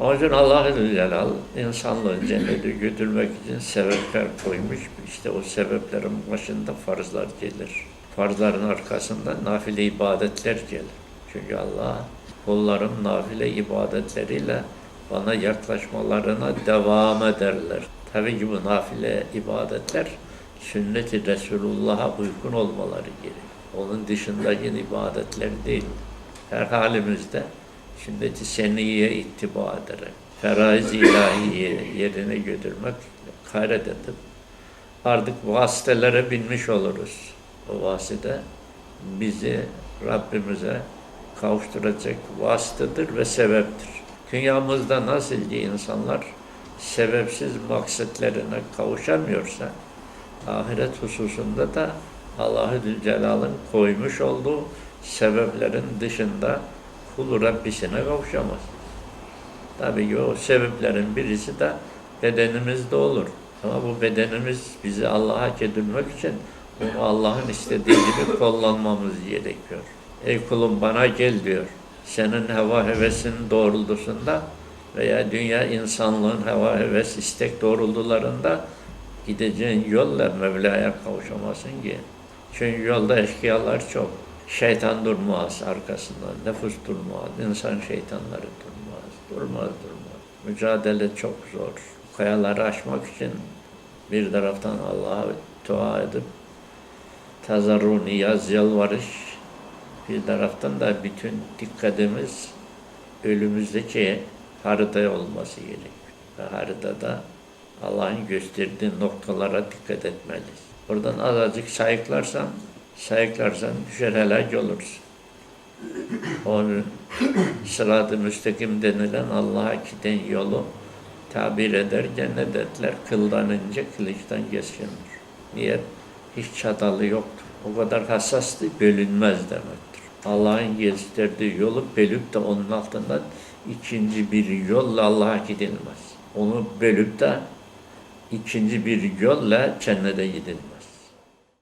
Onun için Allah-u Celal insanlığı cennete götürmek için sebepler koymuş. İşte o sebeplerin başında farzlar gelir. Farzların arkasında nafile ibadetler gelir. Çünkü Allah kulların nafile ibadetleriyle bana yaklaşmalarına devam ederler. Tabii ki bu nafile ibadetler sünnet-i Resulullah'a uygun olmaları gerekiyor. Onun dışındaki ibadetler değil. Her halimizde sünnet-i seniye ittiba ederek, feraiz ilahiye yerine götürmek gayret edip artık vasıtelere binmiş oluruz. O vasıta bizi Rabbimize kavuşturacak vasıtadır ve sebeptir. Dünyamızda nasıl ki insanlar sebepsiz maksatlerine kavuşamıyorsa, ahiret hususunda da Allahü Zülcelal'ın koymuş olduğu sebeplerin dışında kulu Rabbisine kavuşamaz. Tabii ki o sebeplerin birisi de bedenimizde olur. Ama bu bedenimiz bizi Allah'a hak edilmek için Allah'ın istediği gibi kullanmamız gerekiyor. Ey kulum bana gel diyor. Senin heva hevesin doğrultusunda veya dünya insanlığın heva heves istek doğrultularında gideceğin yolla Mevla'ya kavuşamazsın ki. Çünkü yolda eşkıyalar çok. Şeytan durmaz arkasından, nefus durmaz, insan şeytanları durmaz, durmaz durmaz. Mücadele çok zor. Kayaları aşmak için bir taraftan Allah'a dua edip tazarru, niyaz, yalvarış, bir taraftan da bütün dikkatimiz ölümüzdeki haritaya olması gerekiyor. Ve haritada Allah'ın gösterdiği noktalara dikkat etmeliyiz. Oradan azıcık sayıklarsan, sayıklarsan düşer helak olursun. Onun sırat-ı müstakim denilen Allah'a giden yolu tabir ederken ne dediler? Kıldan ince, kılıçtan keskindir. Niye? Hiç çatalı yoktur. O kadar hassastı, bölünmez demektir. Allah'ın gösterdiği yolu bölüp de onun altından ikinci bir yolla Allah'a gidilmez. Onu bölüp de ikinci bir yolla cennete gidilmez.